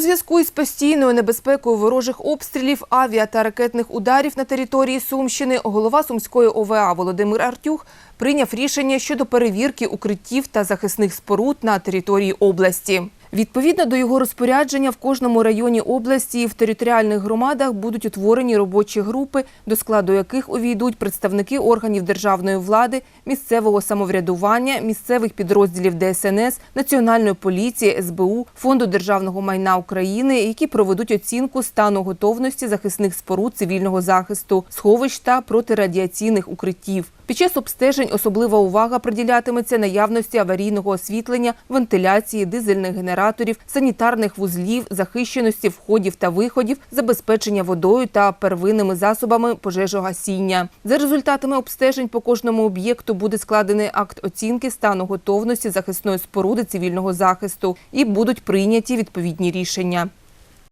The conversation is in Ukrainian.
У зв'язку із постійною небезпекою ворожих обстрілів, авіа та ракетних ударів на території Сумщини голова Сумської ОВА Володимир Артюх прийняв рішення щодо перевірки укриттів та захисних споруд на території області. Відповідно до його розпорядження, в кожному районі області і в територіальних громадах будуть утворені робочі групи, до складу яких увійдуть представники органів державної влади, місцевого самоврядування, місцевих підрозділів ДСНС, Національної поліції, СБУ, Фонду державного майна України, які проведуть оцінку стану готовності захисних споруд цивільного захисту, сховищ та протирадіаційних укриттів. Під час обстежень особлива увага приділятиметься наявності аварійного освітлення, вентиляції, дизельних генераторів, санітарних вузлів, захищеності входів та виходів, забезпечення водою та первинними засобами пожежогасіння. За результатами обстежень по кожному об'єкту буде складений акт оцінки стану готовності захисної споруди цивільного захисту і будуть прийняті відповідні рішення.